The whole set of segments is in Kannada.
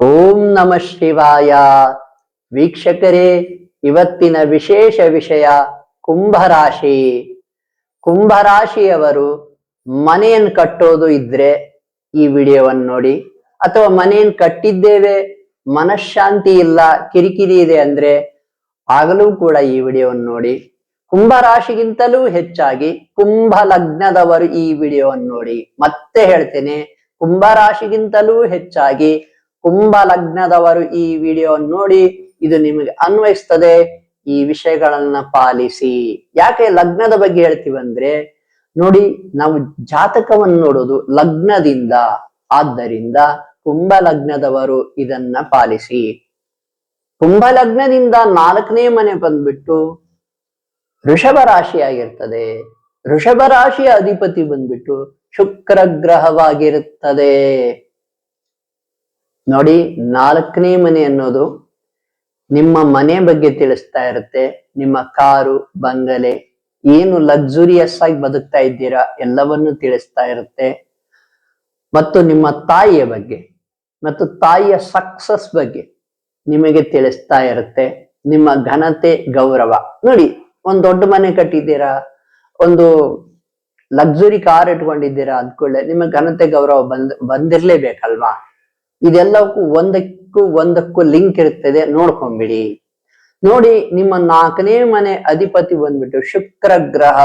ಓಂ ನಮ ಶಿವಾಯ. ವೀಕ್ಷಕರೇ, ಇವತ್ತಿನ ವಿಶೇಷ ವಿಷಯ ಕುಂಭರಾಶಿ. ಕುಂಭರಾಶಿಯವರು ಮನೆಯನ್ನು ಕಟ್ಟೋದು ಇದ್ರೆ ಈ ವಿಡಿಯೋವನ್ನು ನೋಡಿ. ಅಥವಾ ಮನೆಯನ್ನು ಕಟ್ಟಿದ್ದೇವೆ, ಮನಃಶಾಂತಿ ಇಲ್ಲ, ಕಿರಿಕಿರಿ ಇದೆ ಅಂದ್ರೆ ಆಗಲೂ ಕೂಡ ಈ ವಿಡಿಯೋವನ್ನು ನೋಡಿ. ಕುಂಭರಾಶಿಗಿಂತಲೂ ಹೆಚ್ಚಾಗಿ ಕುಂಭ ಲಗ್ನದವರು ಈ ವಿಡಿಯೋವನ್ನು ನೋಡಿ. ಮತ್ತೆ ಹೇಳ್ತೇನೆ, ಕುಂಭರಾಶಿಗಿಂತಲೂ ಹೆಚ್ಚಾಗಿ ಕುಂಭ ಲಗ್ನದವರು ಈ ವಿಡಿಯೋ ನೋಡಿ ಇದು ನಿಮಗೆ ಅನ್ವಯಿಸ್ತದೆ ಈ ವಿಷಯಗಳನ್ನ ಪಾಲಿಸಿ. ಯಾಕೆ ಲಗ್ನದ ಬಗ್ಗೆ ಹೇಳ್ತೀವಿ ಅಂದ್ರೆ, ನೋಡಿ ನಾವು ಜಾತಕವನ್ನು ನೋಡೋದು ಲಗ್ನದಿಂದ. ಆದ್ದರಿಂದ ಕುಂಭ ಲಗ್ನದವರು ಇದನ್ನ ಪಾಲಿಸಿ. ಕುಂಭ ಲಗ್ನದಿಂದ ನಾಲ್ಕನೇ ಮನೆ ಬಂದ್ಬಿಟ್ಟು ಋಷಭ ರಾಶಿಯಾಗಿರ್ತದೆ ಋಷಭ ರಾಶಿಯ ಅಧಿಪತಿ ಬಂದ್ಬಿಟ್ಟು ಶುಕ್ರ ಗ್ರಹವಾಗಿರುತ್ತದೆ. ನೋಡಿ, ನಾಲ್ಕನೇ ಮನೆ ಅನ್ನೋದು ನಿಮ್ಮ ಮನೆ ಬಗ್ಗೆ ತಿಳಿಸ್ತಾ ಇರುತ್ತೆ. ನಿಮ್ಮ ಕಾರು, ಬಂಗಲೆ, ಏನು ಲಕ್ಸುರಿಯಸ್ ಆಗಿ ಬದುಕ್ತಾ ಇದ್ದೀರಾ ಎಲ್ಲವನ್ನು ತಿಳಿಸ್ತಾ ಇರುತ್ತೆ. ಮತ್ತು ನಿಮ್ಮ ತಾಯಿಯ ಬಗ್ಗೆ, ಮತ್ತು ತಾಯಿಯ ಸಕ್ಸಸ್ ಬಗ್ಗೆ ನಿಮಗೆ ತಿಳಿಸ್ತಾ ಇರುತ್ತೆ. ನಿಮ್ಮ ಘನತೆ, ಗೌರವ. ನೋಡಿ, ಒಂದ್ ದೊಡ್ಡ ಮನೆ ಕಟ್ಟಿದ್ದೀರಾ, ಒಂದು ಲಕ್ಸುರಿ ಕಾರ್ ಇಟ್ಕೊಂಡಿದ್ದೀರಾ ಅಂದ್ಕೊಳ್ಳೆ, ನಿಮ್ಮ ಘನತೆ, ಗೌರವ ಬಂದ್, ಬಂದಿರ್ಲೇಬೇಕಲ್ವಾ? ಇದೆಲ್ಲಕ್ಕೂ ಒಂದಕ್ಕೂ ಒಂದಕ್ಕೂ ಲಿಂಕ್ ಇರ್ತದೆ ನೋಡ್ಕೊಂಬಿಡಿ. ನೋಡಿ, ನಿಮ್ಮ ನಾಲ್ಕನೇ ಮನೆ ಅಧಿಪತಿ ಬಂದ್ಬಿಟ್ಟು ಶುಕ್ರ ಗ್ರಹ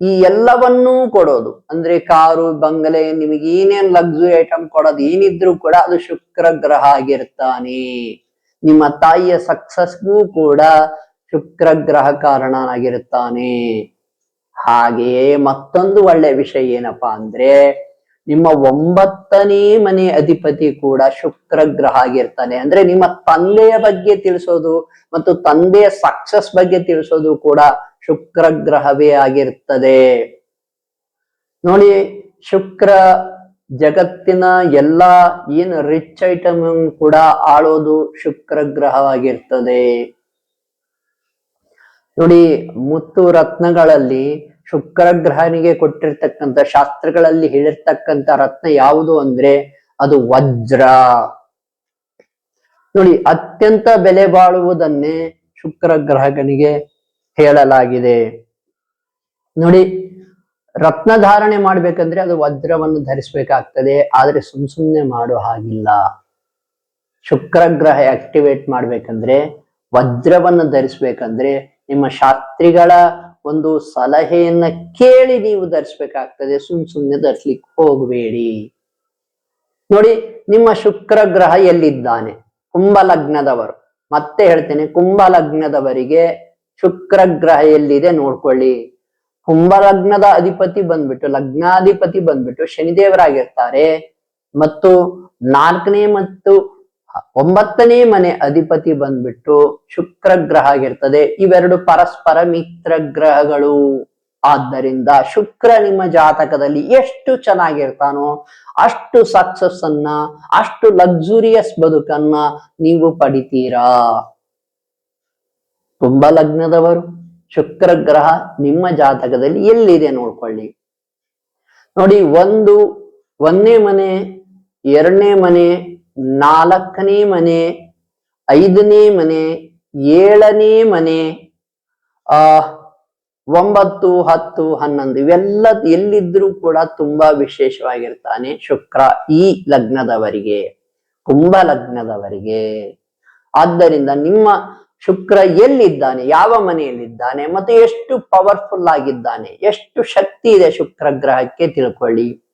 ಈ ಎಲ್ಲವನ್ನೂ ಕೊಡೋದು. ಅಂದ್ರೆ ಕಾರು, ಬಂಗಲೆ, ನಿಮಗೆ ಏನೇನ್ ಲಕ್ಸುರಿ ಐಟಮ್ ಕೊಡೋದು ಏನಿದ್ರು ಕೂಡ ಅದು ಶುಕ್ರ ಗ್ರಹ ಆಗಿರ್ತಾನೆ. ನಿಮ್ಮ ತಾಯಿಯ ಸಕ್ಸಸ್ಗೂ ಕೂಡ ಶುಕ್ರ ಗ್ರಹ ಕಾರಣನಾಗಿರುತ್ತಾನೆ ಹಾಗೆಯೇ ಮತ್ತೊಂದು ಒಳ್ಳೆ ವಿಷಯ ಏನಪ್ಪಾ ಅಂದ್ರೆ ನಿಮ್ಮ ಒಂಬತ್ತನೇ ಮನೆ ಅಧಿಪತಿ ಕೂಡ ಶುಕ್ರ ಗ್ರಹ ಆಗಿರ್ತಾನೆ. ಅಂದ್ರೆ ನಿಮ್ಮ ತಂದೆಯ ಬಗ್ಗೆ ತಿಳಿಸೋದು ಮತ್ತು ತಂದೆಯ ಸಕ್ಸಸ್ ಬಗ್ಗೆ ತಿಳಿಸೋದು ಕೂಡ ಶುಕ್ರ ಗ್ರಹವೇ ಆಗಿರ್ತದೆ. ನೋಡಿ, ಶುಕ್ರ ಜಗತ್ತಿನ ಎಲ್ಲಾ ಏನು ರಿಚ್ ಐಟಮ್ ಕೂಡ ಆಳೋದು ಶುಕ್ರ ಗ್ರಹವಾಗಿರ್ತದೆ. ನೋಡಿ, ಮುತ್ತು ರತ್ನಗಳಲ್ಲಿ ಶುಕ್ರ ಗ್ರಹನಿಗೆ ಕೊಟ್ಟಿರ್ತಕ್ಕಂಥ ಶಾಸ್ತ್ರಗಳಲ್ಲಿ ಹೇಳಿರ್ತಕ್ಕಂಥ ರತ್ನ ಯಾವುದು ಅಂದ್ರೆ ಅದು ವಜ್ರ. ನೋಡಿ, ಅತ್ಯಂತ ಬೆಲೆ ಬಾಳುವುದನ್ನೇ ಶುಕ್ರ ಗ್ರಹಗಳಿಗೆ ಹೇಳಲಾಗಿದೆ. ನೋಡಿ, ರತ್ನ ಧಾರಣೆ ಮಾಡ್ಬೇಕಂದ್ರೆ ಅದು ವಜ್ರವನ್ನು ಧರಿಸ್ಬೇಕಾಗ್ತದೆ, ಆದ್ರೆ ಸುಮ್ ಸುಮ್ನೆ ಮಾಡೋ ಹಾಗಿಲ್ಲ. ಶುಕ್ರ ಗ್ರಹ ಆಕ್ಟಿವೇಟ್ ಮಾಡ್ಬೇಕಂದ್ರೆ ವಜ್ರವನ್ನು ಧರಿಸ್ಬೇಕಂದ್ರೆ ನಿಮ್ಮ ಶಾಸ್ತ್ರಿಗಳ ಒಂದು ಸಲಹೆಯನ್ನ ಕೇಳಿ ನೀವು ಧರಿಸ್ಬೇಕಾಗ್ತದೆ. ಸುಮ್ ಸುಮ್ನೆ ಧರಿಸ್ಲಿಕ್ಕೆ ಹೋಗಬೇಡಿ. ನೋಡಿ, ನಿಮ್ಮ ಶುಕ್ರ ಗ್ರಹ ಎಲ್ಲಿದ್ದಾನೆ? ಕುಂಭ ಲಗ್ನದವರು ಮತ್ತೆ ಹೇಳ್ತೇನೆ ಕುಂಭ ಲಗ್ನದವರಿಗೆ ಶುಕ್ರ ಗ್ರಹ ಎಲ್ಲಿದೆ ನೋಡ್ಕೊಳ್ಳಿ. ಕುಂಭ ಲಗ್ನದ ಅಧಿಪತಿ ಬಂದ್ಬಿಟ್ಟು, ಲಗ್ನಾಧಿಪತಿ ಬಂದ್ಬಿಟ್ಟು ಶನಿದೇವರಾಗಿರ್ತಾರೆ. ಮತ್ತು ನಾಲ್ಕನೇ ಮತ್ತು ಒಂಬತ್ತನೇ ಮನೆ ಅಧಿಪತಿ ಬಂದ್ಬಿಟ್ಟು ಶುಕ್ರ ಗ್ರಹ ಆಗಿರ್ತದೆ ಇವೆರಡು ಪರಸ್ಪರ ಮಿತ್ರ ಗ್ರಹಗಳು. ಆದ್ದರಿಂದ ಶುಕ್ರ ನಿಮ್ಮ ಜಾತಕದಲ್ಲಿ ಎಷ್ಟು ಚೆನ್ನಾಗಿರ್ತಾನೋ, ಅಷ್ಟು ಸಕ್ಸಸ್ ಅನ್ನ, ಅಷ್ಟು ಲಕ್ಸುರಿಯಸ್ ಬದುಕನ್ನ ನೀವು ಪಡಿತೀರಾ. ತುಂಬಾ ಲಗ್ನದವರು ಶುಕ್ರ ಗ್ರಹ ನಿಮ್ಮ ಜಾತಕದಲ್ಲಿ ಎಲ್ಲಿದೆ ನೋಡ್ಕೊಳ್ಳಿ. ನೋಡಿ, ಒಂದು ಒಂದನೇ ಮನೆ, ಎರಡನೇ ಮನೆ ನಾಲ್ಕನೇ ಮನೆ, ಐದನೇ ಮನೆ, ಏಳನೇ ಮನೆ, ಆ, ಒಂಬತ್ತು, ಹತ್ತು, ಹನ್ನೊಂದು, ಇವೆಲ್ಲ ಎಲ್ಲಿದ್ರೂ ಕೂಡ ತುಂಬಾ ವಿಶೇಷವಾಗಿರ್ತಾನೆ ಶುಕ್ರ ಈ ಲಗ್ನದವರಿಗೆ, ಕುಂಭ ಲಗ್ನದವರಿಗೆ. ಆದ್ದರಿಂದ ನಿಮ್ಮ ಶುಕ್ರ ಎಲ್ಲಿದ್ದಾನೆ, ಯಾವ ಮನೆಯಲ್ಲಿದ್ದಾನೆ, ಮತ್ತೆ ಎಷ್ಟು ಪವರ್ಫುಲ್ ಆಗಿದ್ದಾನೆ, ಎಷ್ಟು ಶಕ್ತಿ ಇದೆ ಶುಕ್ರ ಗ್ರಹಕ್ಕೆ ತಿಳ್ಕೊಳ್ಳಿ.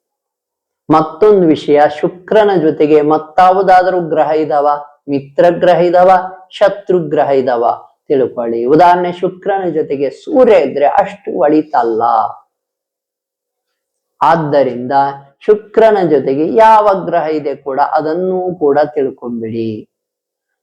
ಮತ್ತೊಂದು ವಿಷಯ, ಶುಕ್ರನ ಜೊತೆಗೆ ಮತ್ತಾವುದಾದರೂ ಗ್ರಹ ಇದಾವ? ಮಿತ್ರ ಗ್ರಹ ಇದಾವ? ಶತ್ರು ಗ್ರಹ ಇದಾವ? ತಿಳ್ಕೊಳ್ಳಿ. ಉದಾಹರಣೆ, ಶುಕ್ರನ ಜೊತೆಗೆ ಸೂರ್ಯ ಇದ್ರೆ ಅಷ್ಟು ಒಳಿತಲ್ಲ. ಆದ್ದರಿಂದ ಶುಕ್ರನ ಜೊತೆಗೆ ಯಾವ ಗ್ರಹ ಇದೆ ಕೂಡ ಅದನ್ನು ಕೂಡ ತಿಳ್ಕೊಂಬಿಡಿ.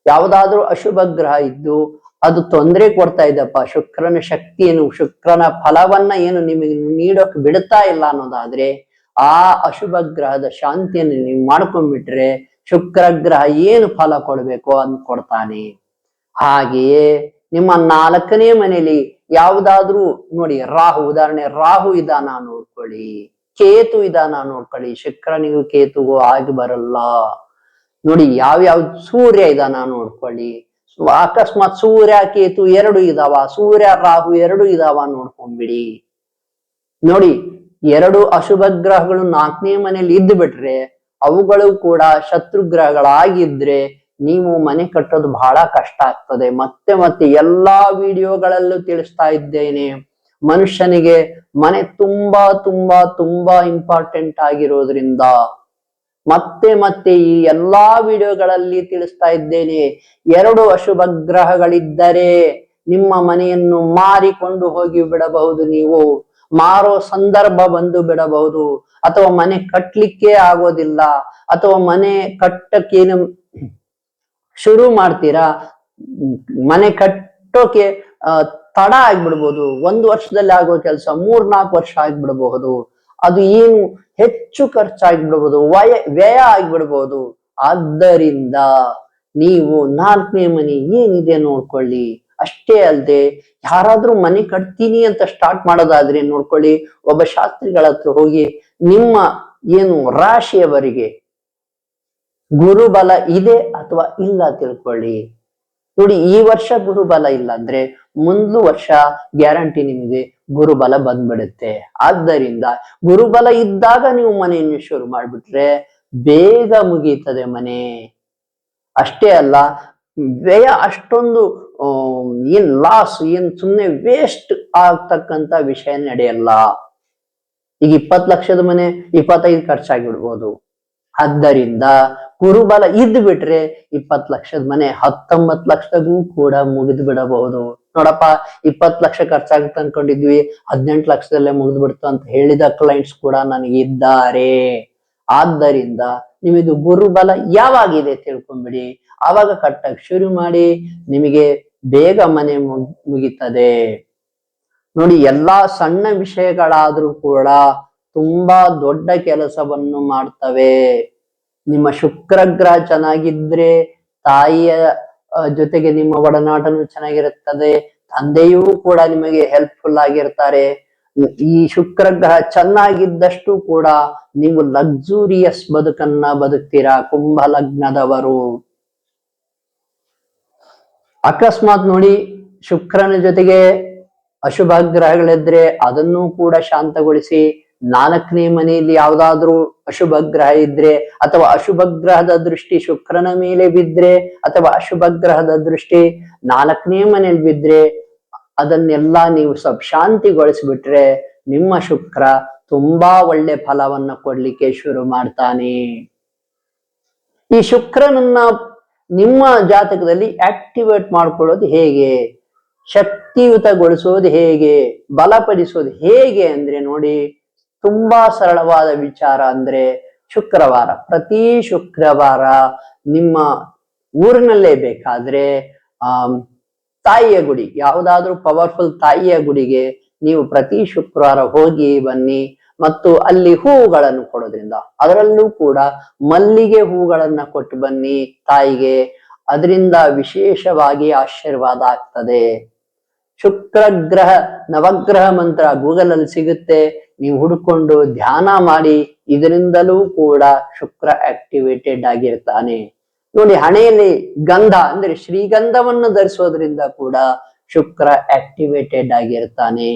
ಯಾವುದಾದ್ರೂ ಅಶುಭ ಗ್ರಹ ಇದ್ದು ಅದು ತೊಂದರೆ ಕೊಡ್ತಾ ಇದ್ದಪ್ಪ ಶುಕ್ರನ ಶಕ್ತಿಯನ್ನು, ಶುಕ್ರನ ಫಲವನ್ನ ಏನು ನಿಮಗೆ ನೀಡೋಕ್ ಬಿಡ್ತಾ ಇಲ್ಲ ಅನ್ನೋದಾದ್ರೆ ಆ ಅಶುಭ ಗ್ರಹದ ಶಾಂತಿಯನ್ನು ನೀವು ಮಾಡ್ಕೊಂಡ್ಬಿಟ್ರೆ ಶುಕ್ರ ಗ್ರಹ ಏನು ಫಲ ಕೊಡ್ಬೇಕು ಅಂತ ಕೊಡ್ತಾನೆ. ಹಾಗೆಯೇ ನಿಮ್ಮ ನಾಲ್ಕನೇ ಮನೆಯಲ್ಲಿ ಯಾವುದಾದ್ರೂ ನೋಡಿ ರಾಹು, ಉದಾಹರಣೆ ರಾಹು ಇದಾನ ನೋಡ್ಕೊಳ್ಳಿ, ಕೇತು ಇದಾನ ನೋಡ್ಕೊಳ್ಳಿ, ಶುಕ್ರನಿಗೂ ಕೇತುಗೂ ಆಗಿ ಬರಲ್ಲ. ನೋಡಿ ಯಾವ್ಯಾವ ಸೂರ್ಯ ಇದಾನ ನೋಡ್ಕೊಳ್ಳಿ. ಅಕಸ್ಮಾತ್ ಸೂರ್ಯ, ಕೇತು ಎರಡು ಇದಾವ, ಸೂರ್ಯ, ರಾಹು ಎರಡು ಇದಾವ ನೋಡ್ಕೊಂಡ್ಬಿಡಿ. ನೋಡಿ ಎರಡು ಅಶುಭ ಗ್ರಹಗಳು ನಾಲ್ಕನೇ ಮನೆಯಲ್ಲಿ ಇದ್ದು ಬಿಟ್ರೆ ಅವುಗಳು ಕೂಡ ಶತ್ರು ಗ್ರಹಗಳಾಗಿದ್ರೆ ನೀವು ಮನೆ ಕಟ್ಟೋದು ಬಹಳ ಕಷ್ಟ ಆಗ್ತದೆ. ಮತ್ತೆ ಮತ್ತೆ ಎಲ್ಲಾ ವಿಡಿಯೋಗಳಲ್ಲೂ ತಿಳಿಸ್ತಾ ಇದ್ದೇನೆ. ಮನುಷ್ಯನಿಗೆ ಮನೆ ತುಂಬಾ ತುಂಬಾ ತುಂಬಾ ಇಂಪಾರ್ಟೆಂಟ್ ಆಗಿರೋದ್ರಿಂದ. ಮತ್ತೆ ಮತ್ತೆ ಈ ಎಲ್ಲಾ ವಿಡಿಯೋಗಳಲ್ಲಿ ತಿಳಿಸ್ತಾ ಇದ್ದೇನೆ. ಎರಡು ಅಶುಭ ಗ್ರಹಗಳಿದ್ದರೆ ನಿಮ್ಮ ಮನೆಯನ್ನು ಮಾರಿಕೊಂಡು ಹೋಗಿ ಬಿಡಬಹುದು ನೀವು. ಮಾರೋ ಸಂದರ್ಭ ಬಂದು ಬಿಡಬಹುದು. ಅಥವಾ ಮನೆ ಕಟ್ಲಿಕ್ಕೆ ಆಗೋದಿಲ್ಲ. ಅಥವಾ ಮನೆ ಕಟ್ಟಕ್ಕೇನು ಶುರು ಮಾಡ್ತೀರಾ? ಮನೆ ಕಟ್ಟೋಕೆ ತಡ ಆಗ್ಬಿಡ್ಬೋದು. ಒಂದು ವರ್ಷದಲ್ಲಿ ಆಗೋ ಕೆಲಸ ಮೂರ್ ನಾಲ್ಕು ವರ್ಷ ಆಗ್ಬಿಡಬಹುದು. ಅದು ಏನು ಹೆಚ್ಚು ಖರ್ಚಾಗ್ಬಿಡ್ಬೋದು. ವಯ, ವ್ಯಯ ಆಗ್ಬಿಡ್ಬೋದು. ಆದ್ದರಿಂದ ನೀವು ನಾಲ್ಕನೇ ಮನೆ ಏನಿದೆ ನೋಡ್ಕೊಳ್ಳಿ. ಅಷ್ಟೇ ಅಲ್ಲದೆ ಯಾರಾದ್ರೂ ಮನೆ ಕಟ್ತೀನಿ ಅಂತ ಸ್ಟಾರ್ಟ್ ಮಾಡೋದಾದ್ರೆ ನೋಡ್ಕೊಳ್ಳಿ, ಒಬ್ಬ ಶಾಸ್ತ್ರಿಗಳ ಹತ್ರ ಹೋಗಿ ನಿಮ್ಮ ಏನು ರಾಶಿಯವರಿಗೆ ಗುರುಬಲ ಇದೆ ಅಥವಾ ಇಲ್ಲ ತಿಳ್ಕೊಳ್ಳಿ. ನೋಡಿ, ಈ ವರ್ಷ ಗುರುಬಲ ಇಲ್ಲ ಅಂದ್ರೆ ಮುಂದು ವರ್ಷ ಗ್ಯಾರಂಟಿ ನಿಮಗೆ ಗುರುಬಲ ಬಂದ್ಬಿಡುತ್ತೆ. ಆದ್ದರಿಂದ ಗುರುಬಲ ಇದ್ದಾಗ ನೀವು ಮನೆಯನ್ನು ಶುರು ಮಾಡ್ಬಿಟ್ರೆ ಬೇಗ ಮುಗೀತದೆ ಮನೆ. ಅಷ್ಟೇ ಅಲ್ಲ, ವ್ಯಯ ಅಷ್ಟೊಂದು ಏನ್ ಲಾಸ್ ಏನ್ ಸುಮ್ಮನೆ ವೇಸ್ಟ್ ಆಗ್ತಕ್ಕಂತ ವಿಷಯ ನಡೆಯಲ್ಲ. ಈಗ ಇಪ್ಪತ್ ಲಕ್ಷದ ಮನೆ, ಇಪ್ಪತ್ತೈದು ಖರ್ಚಾಗಿಡ್ಬೋದು. ಆದ್ದರಿಂದ ಕುರುಬಲ ಇದ್ದು ಬಿಟ್ರೆ ಇಪ್ಪತ್ ಲಕ್ಷದ ಮನೆ ಹತ್ತೊಂಬತ್ ಲಕ್ಷದಗೂ ಕೂಡ ಮುಗಿದು ಬಿಡಬಹುದು ನೋಡಪ್ಪ ಇಪ್ಪತ್ ಲಕ್ಷ ಖರ್ಚಾಗುತ್ತೆ ಅನ್ಕೊಂಡಿದ್ವಿ, ಹದಿನೆಂಟು ಲಕ್ಷದಲ್ಲೇ ಮುಗಿದು ಬಿಡ್ತು ಅಂತ ಹೇಳಿದ ಕ್ಲೈಂಟ್ಸ್ ಕೂಡ ನನಗೆ ಇದ್ದಾರೆ ಆದ್ದರಿಂದ ನಿಮ್ಮದು ಗುರುಬಲ ಯಾವಾಗಿದೆ ತಿಳ್ಕೊಂಬಿಡಿ. ಆವಾಗ ಕಟ್ಟಕ್ ಶುರು ಮಾಡಿ, ನಿಮಗೆ ಬೇಗ ಮನೆ ಮುಗ್- ಮುಗಿತದೆ. ನೋಡಿ, ಎಲ್ಲಾ ಸಣ್ಣ ವಿಷಯಗಳಾದ್ರೂ ಕೂಡ ತುಂಬಾ ದೊಡ್ಡ ಕೆಲಸವನ್ನು ಮಾಡ್ತವೆ. ನಿಮ್ಮ ಶುಕ್ರ ಗ್ರಹ ಚೆನ್ನಾಗಿದ್ರೆ ತಾಯಿಯ ಜೊತೆಗೆ ನಿಮ್ಮ ಒಡನಾಟನು ಚೆನ್ನಾಗಿರುತ್ತದೆ. ತಂದೆಯೂ ಕೂಡ ನಿಮಗೆ ಹೆಲ್ಪ್ಫುಲ್ ಆಗಿರ್ತಾರೆ. ಈ ಶುಕ್ರ ಗ್ರಹ ಚೆನ್ನಾಗಿದ್ದಷ್ಟು ಕೂಡ ನೀವು ಲಕ್ಸುರಿಯಸ್ ಬದುಕನ್ನ ಬದುಕ್ತೀರಾ ಕುಂಭ ಲಗ್ನದವರು ಅಕಸ್ಮಾತ್ ನೋಡಿ ಶುಕ್ರನ ಜೊತೆಗೆ ಅಶುಭ ಗ್ರಹಗಳಿದ್ರೆ ಅದನ್ನು ಕೂಡ ಶಾಂತಗೊಳಿಸಿ ನಾಲ್ಕನೇ ಮನೆಯಲ್ಲಿ ಯಾವ್ದಾದ್ರೂ ಅಶುಭ ಗ್ರಹ ಇದ್ರೆ ಅಥವಾ ಅಶುಭ ಗ್ರಹದ ದೃಷ್ಟಿ ಶುಕ್ರನ ಮೇಲೆ ಬಿದ್ರೆ ಅಥವಾ ಅಶುಭ ಗ್ರಹದ ದೃಷ್ಟಿ ನಾಲ್ಕನೇ ಮನೆಯಲ್ಲಿ ಬಿದ್ರೆ ಅದನ್ನೆಲ್ಲ ನೀವು ಸ್ವಲ್ಪ ಶಾಂತಿಗೊಳಿಸ್ಬಿಟ್ರೆ ನಿಮ್ಮ ಶುಕ್ರ ತುಂಬಾ ಒಳ್ಳೆ ಫಲವನ್ನ ಕೊಡ್ಲಿಕ್ಕೆ ಶುರು ಮಾಡ್ತಾನೆ. ಈ ಶುಕ್ರನನ್ನ ನಿಮ್ಮ ಜಾತಕದಲ್ಲಿ ಆಕ್ಟಿವೇಟ್ ಮಾಡ್ಕೊಳ್ಳೋದು ಹೇಗೆ? ಶಕ್ತಿಯುತಗೊಳಿಸೋದು ಹೇಗೆ? ಬಲಪಡಿಸೋದು ಹೇಗೆ ಅಂದ್ರೆ ನೋಡಿ, ತುಂಬಾ ಸರಳವಾದ ವಿಚಾರ ಅಂದ್ರೆ ಶುಕ್ರವಾರ. ಪ್ರತಿ ಶುಕ್ರವಾರ ನಿಮ್ಮ ಊರಿನಲ್ಲೇ ಬೇಕಾದ್ರೆ ಆ ತಾಯಿಯ ಗುಡಿ, ಯಾವುದಾದ್ರೂ ಪವರ್ಫುಲ್ ತಾಯಿಯ ಗುಡಿಗೆ ನೀವು ಪ್ರತಿ ಶುಕ್ರವಾರ ಹೋಗಿ ಬನ್ನಿ. ಮತ್ತು ಅಲ್ಲಿ ಹೂವುಗಳನ್ನು ಕೊಡೋದ್ರಿಂದ ಅದರಲ್ಲೂ ಕೂಡ ಮಲ್ಲಿಗೆ ಹೂಗಳನ್ನ ಕೊಟ್ಟು ಬನ್ನಿ ತಾಯಿಗೆ. ಅದರಿಂದ ವಿಶೇಷವಾಗಿ ಆಶೀರ್ವಾದ ಆಗ್ತದೆ. ಶುಕ್ರ ಗ್ರಹ ನವಗ್ರಹ ಮಂತ್ರ ಗೂಗಲ್ ಅಲ್ಲಿ ಸಿಗುತ್ತೆ. ನೀವು ಹುಡುಕೊಂಡು ಧ್ಯಾನ ಮಾಡಿ, ಇದರಿಂದಲೂ ಕೂಡ ಶುಕ್ರ ಆಕ್ಟಿವೇಟೆಡ್ ಆಗಿರ್ತಾನೆ. ನೋಡಿ, ಹಣೆಯಲ್ಲಿ ಗಂಧ, ಅಂದ್ರೆ ಶ್ರೀಗಂಧವನ್ನು ಧರಿಸೋದ್ರಿಂದ ಕೂಡ ಶುಕ್ರ ಆಕ್ಟಿವೇಟೆಡ್ ಆಗಿರ್ತಾನೆ.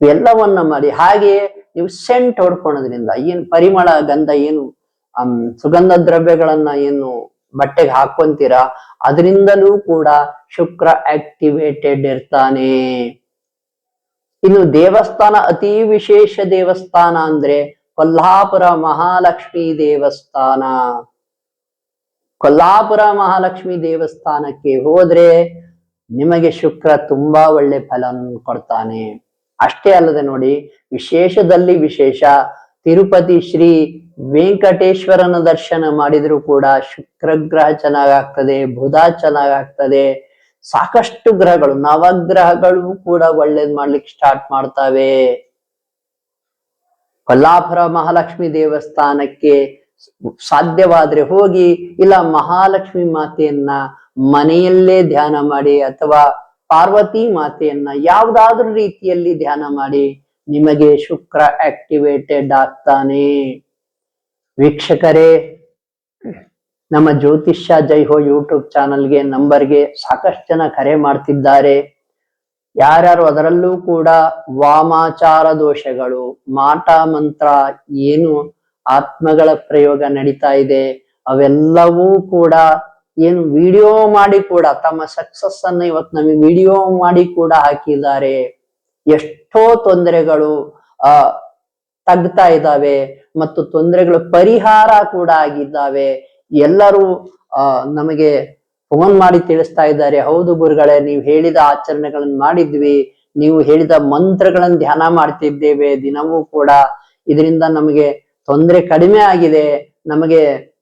ಇವೆಲ್ಲವನ್ನ ಮಾಡಿ, ಹಾಗೆ ನೀವು ಸೆಂಟ್ ಹೊಡ್ಕೊಳೋದ್ರಿಂದ, ಏನ್ ಪರಿಮಳ, ಗಂಧ, ಏನು ಸುಗಂಧ ದ್ರವ್ಯಗಳನ್ನ ಏನು ಬಟ್ಟೆಗೆ ಹಾಕೊಂತೀರಾ ಅದರಿಂದಲೂ ಕೂಡ ಶುಕ್ರ ಆಕ್ಟಿವೇಟೆಡ್ ಇರ್ತಾನೆ. ಇನ್ನು ದೇವಸ್ಥಾನ, ಅತಿ ವಿಶೇಷ ದೇವಸ್ಥಾನ ಅಂದ್ರೆ ಕೊಲ್ಹಾಪುರ ಮಹಾಲಕ್ಷ್ಮಿ ದೇವಸ್ಥಾನ. ಕೊಲ್ಲಾಪುರ ಮಹಾಲಕ್ಷ್ಮಿ ದೇವಸ್ಥಾನಕ್ಕೆ ಹೋದ್ರೆ ನಿಮಗೆ ಶುಕ್ರ ತುಂಬಾ ಒಳ್ಳೆ ಫಲ ಕೊಡ್ತಾನೆ. ಅಷ್ಟೇ ಅಲ್ಲದೆ ನೋಡಿ, ವಿಶೇಷದಲ್ಲಿ ವಿಶೇಷ ತಿರುಪತಿ ಶ್ರೀ ವೆಂಕಟೇಶ್ವರನ ದರ್ಶನ ಮಾಡಿದ್ರು ಕೂಡ ಶುಕ್ರಗ್ರಹ ಚೆನ್ನಾಗಾಗ್ತದೆ, ಬುಧ ಚೆನ್ನಾಗಾಗ್ತದೆ. ಸಾಕಷ್ಟು ಗ್ರಹಗಳು, ನವಗ್ರಹಗಳು ಕೂಡ ಒಳ್ಳೇದ್ ಮಾಡ್ಲಿಕ್ಕೆ ಸ್ಟಾರ್ಟ್ ಮಾಡ್ತಾವೆ. ಕೊಲ್ಲಾಪುರ ಮಹಾಲಕ್ಷ್ಮಿ ದೇವಸ್ಥಾನಕ್ಕೆ ಸಾಧ್ಯವಾದ್ರೆ ಹೋಗಿ, ಇಲ್ಲ ಮಹಾಲಕ್ಷ್ಮಿ ಮಾತೆಯನ್ನ ಮನೆಯಲ್ಲೇ ಧ್ಯಾನ ಮಾಡಿ ಅಥವಾ ಪಾರ್ವತಿ ಮಾತೆಯನ್ನ ಯಾವ್ದಾದ್ರೂ ರೀತಿಯಲ್ಲಿ ಧ್ಯಾನ ಮಾಡಿ ನಿಮಗೆ ಶುಕ್ರ ಆಕ್ಟಿವೇಟೆಡ್ ಆಗ್ತಾನೆ. ವೀಕ್ಷಕರೇ, ನಮ್ಮ ಜ್ಯೋತಿಷ್ಯ ಜೈ ಹೋ ಯೂಟ್ಯೂಬ್ ಚಾನಲ್ಗೆ ನಂಬರ್ಗೆ ಸಾಕಷ್ಟು ಜನ ಕರೆ ಮಾಡ್ತಿದ್ದಾರೆ. ಯಾರ್ಯಾರು ಅದರಲ್ಲೂ ಕೂಡ ವಾಮಾಚಾರ ದೋಷಗಳು, ಮಾಟ ಮಂತ್ರ ಏನು ಆತ್ಮಗಳ ಪ್ರಯೋಗ ನಡೀತಾ ಇದೆ, ಅವೆಲ್ಲವೂ ಕೂಡ ಏನು ವಿಡಿಯೋ ಮಾಡಿ ಕೂಡ, ತಮ್ಮ ಸಕ್ಸಸ್ ಅನ್ನ ಇವತ್ತು ನಮಗೆ ವಿಡಿಯೋ ಮಾಡಿ ಕೂಡ ಹಾಕಿದ್ದಾರೆ. ಎಷ್ಟೋ ತೊಂದರೆಗಳು, ಆ, ತಗ್ತಾ ಇದ್ದಾವೆ ಮತ್ತು ತೊಂದರೆಗಳು ಪರಿಹಾರ ಕೂಡ ಆಗಿದ್ದಾವೆ. ಎಲ್ಲರೂ ನಮಗೆ ಫೋನ್ ಮಾಡಿ ತಿಳಿಸ್ತಾ ಇದ್ದಾರೆ. ಹೌದು ಗುರುಗಳೇ, ನೀವು ಹೇಳಿದ ಆಚರಣೆಗಳನ್ನು ಮಾಡಿದ್ವಿ. ನೀವು ಹೇಳಿದ ಮಂತ್ರಗಳನ್ನು ಧ್ಯಾನ ಮಾಡ್ತಿದ್ದೇವೆ ದಿನವೂ ಕೂಡ. ಇದರಿಂದ ನಮಗೆ ತೊಂದರೆ ಕಡಿಮೆ ಆಗಿದೆ. ನಮಗೆ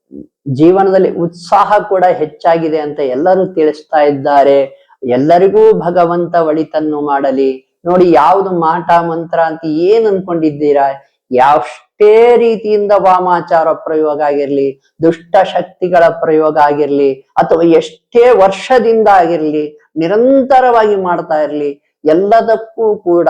ಜೀವನದಲ್ಲಿ ಉತ್ಸಾಹ ಕೂಡ ಹೆಚ್ಚಾಗಿದೆ ಅಂತ ಎಲ್ಲರೂ ತಿಳಿಸ್ತಾ ಇದ್ದಾರೆ. ಎಲ್ಲರಿಗೂ ಭಗವಂತ ಒಳಿತನ್ನು ಮಾಡಲಿ. ನೋಡಿ, ಯಾವುದು ಮಾಟ ಮಂತ್ರ ಅಂತ ಏನ್ ಅನ್ಕೊಂಡಿದ್ದೀರಾ? ಯಾವಷ್ಟೇ ರೀತಿಯಿಂದ ವಾಮಾಚಾರ ಪ್ರಯೋಗ ಆಗಿರ್ಲಿ, ದುಷ್ಟ ಶಕ್ತಿಗಳ ಪ್ರಯೋಗ ಆಗಿರ್ಲಿ, ಅಥವಾ ಎಷ್ಟೇ ವರ್ಷದಿಂದ ಆಗಿರ್ಲಿ, ನಿರಂತರವಾಗಿ ಮಾಡ್ತಾ ಇರ್ಲಿ ಎಲ್ಲದಕ್ಕೂ ಕೂಡ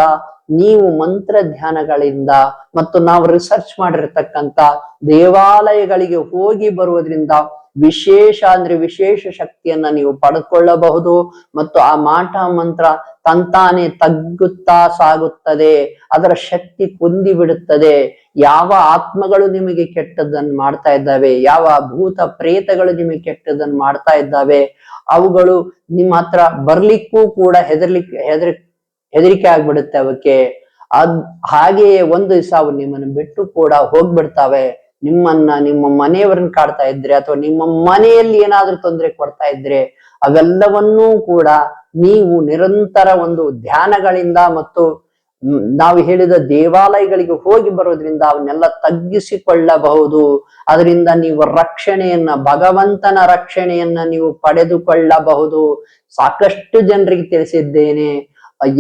ನೀವು ಮಂತ್ರ ಧ್ಯಾನಗಳಿಂದ ಮತ್ತು ನಾವು ರಿಸರ್ಚ್ ಮಾಡಿರ್ತಕ್ಕಂಥ ದೇವಾಲಯಗಳಿಗೆ ಹೋಗಿ ಬರುವುದರಿಂದ ವಿಶೇಷ ಅಂದ್ರೆ ವಿಶೇಷ ಶಕ್ತಿಯನ್ನ ನೀವು ಪಡೆದುಕೊಳ್ಳಬಹುದು ಮತ್ತು ಆ ಮಾಟ ಮಂತ್ರ ತಂತಾನೆ ತಗ್ಗುತ್ತಾ ಸಾಗುತ್ತದೆ. ಅದರ ಶಕ್ತಿ ಕುಂದಿ ಬಿಡುತ್ತದೆ. ಯಾವ ಆತ್ಮಗಳು ನಿಮಗೆ ಕೆಟ್ಟದನ್ನು ಮಾಡ್ತಾ ಇದ್ದಾವೆ? ಯಾವ ಭೂತ ಪ್ರೇತಗಳು ನಿಮಗೆ ಕೆಟ್ಟದನ್ನು ಮಾಡ್ತಾ ಇದ್ದಾವೆ? ಅವುಗಳು ನಿಮ್ಮ ಹತ್ರ ಬರ್ಲಿಕ್ಕೂ ಕೂಡ ಹೆದರ್ಲಿಕ್ಕೆ ಹೆದರ್ ಹೆದರಿಕೆ ಆಗ್ಬಿಡುತ್ತೆ ಅವಕ್ಕೆ. ಅದ್ ಹಾಗೆಯೇ ಒಂದು ದಿವಸ ಅವು ನಿಮ್ಮನ್ನು ಬಿಟ್ಟು ಕೂಡ ಹೋಗ್ಬಿಡ್ತಾವೆ. ನಿಮ್ಮನ್ನ ನಿಮ್ಮ ಮನೆಯವರನ್ನ ಕಾಡ್ತಾ ಇದ್ರೆ ಅಥವಾ ನಿಮ್ಮ ಮನೆಯಲ್ಲಿ ಏನಾದ್ರೂ ತೊಂದರೆ ಕೊಡ್ತಾ ಇದ್ರೆ ಅವೆಲ್ಲವನ್ನೂ ಕೂಡ ನೀವು ನಿರಂತರ ಒಂದು ಧ್ಯಾನಗಳಿಂದ ಮತ್ತು ನಾವು ಹೇಳಿದ ದೇವಾಲಯಗಳಿಗೆ ಹೋಗಿ ಬರೋದ್ರಿಂದ ಅವನ್ನೆಲ್ಲ ತಗ್ಗಿಸಿಕೊಳ್ಳಬಹುದು. ಅದರಿಂದ ನೀವು ರಕ್ಷಣೆಯನ್ನ, ಭಗವಂತನ ರಕ್ಷಣೆಯನ್ನ ನೀವು ಪಡೆದುಕೊಳ್ಳಬಹುದು. ಸಾಕಷ್ಟು ಜನರಿಗೆ ತಿಳಿಸಿದ್ದೇನೆ.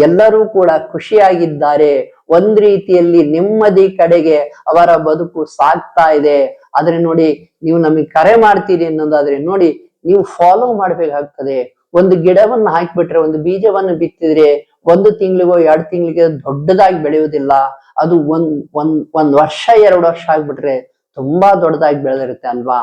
ಎಲ್ಲರೂ ಕೂಡ ಖುಷಿಯಾಗಿದ್ದಾರೆ. ಒಂದ್ ರೀತಿಯಲ್ಲಿ ನೆಮ್ಮದಿ ಕಡೆಗೆ ಅವರ ಬದುಕು ಸಾಗ್ತಾ ಇದೆ. ಆದ್ರೆ ನೋಡಿ, ನೀವು ನಮಗೆ ಕರೆ ಮಾಡ್ತೀರಿ ಅನ್ನೋದಾದ್ರೆ ನೋಡಿ, ನೀವು ಫಾಲೋ ಮಾಡ್ಬೇಕಾಗ್ತದೆ. ಒಂದು ಗಿಡವನ್ನು ಹಾಕಿಬಿಟ್ರೆ, ಒಂದು ಬೀಜವನ್ನು ಬಿತ್ತಿದ್ರೆ ಒಂದು ತಿಂಗಳಿಗೋ, ಎರಡು ತಿಂಗಳಿಗೆ ದೊಡ್ಡದಾಗಿ ಬೆಳೆಯುವುದಿಲ್ಲ. ಅದು ಒಂದ್ ಒಂದ್ ಒಂದ್ ವರ್ಷ, ಎರಡು ವರ್ಷ ಆಗ್ಬಿಟ್ರೆ ತುಂಬಾ ದೊಡ್ಡದಾಗಿ ಬೆಳೆದಿರುತ್ತೆ ಅಲ್ವಾ?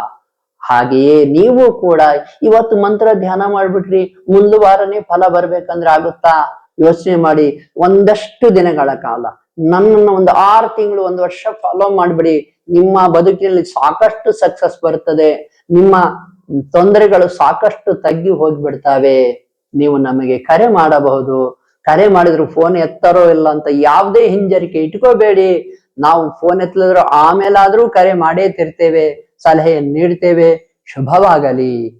ಹಾಗೆಯೇ ನೀವು ಕೂಡ ಇವತ್ತು ಮಂತ್ರ ಧ್ಯಾನ ಮಾಡ್ಬಿಟ್ರಿ, ಮುಂದು ವಾರನೇ ಫಲ ಬರ್ಬೇಕಂದ್ರೆ ಆಗುತ್ತಾ? ಯೋಚನೆ ಮಾಡಿ ಒಂದಷ್ಟು ದಿನಗಳ ಕಾಲ. ನನ್ನನ್ನು ಒಂದು ಆರು ತಿಂಗಳು, ಒಂದು ವರ್ಷ ಫಾಲೋ ಮಾಡ್ಬಿಡಿ. ನಿಮ್ಮ ಬದುಕಿನಲ್ಲಿ ಸಾಕಷ್ಟು ಸಕ್ಸಸ್ ಬರ್ತದೆ. ನಿಮ್ಮ ತೊಂದರೆಗಳು ಸಾಕಷ್ಟು ತಗ್ಗಿ ಹೋಗ್ಬಿಡ್ತಾವೆ. ನೀವು ನಮಗೆ ಕರೆ ಮಾಡಬಹುದು. ಕರೆ ಮಾಡಿದ್ರು ಫೋನ್ ಎತ್ತಾರೋ ಇಲ್ಲ ಅಂತ ಯಾವುದೇ ಹಿಂಜರಿಕೆ ಇಟ್ಕೋಬೇಡಿ. ನಾವು ಫೋನ್ ಎತ್ತಲಿದ್ರು ಆಮೇಲಾದ್ರೂ ಕರೆ ಮಾಡೇ ತಿರ್ತೇವೆ. ಸಲಹೆ ನೀಡ್ತೇವೆ. ಶುಭವಾಗಲಿ.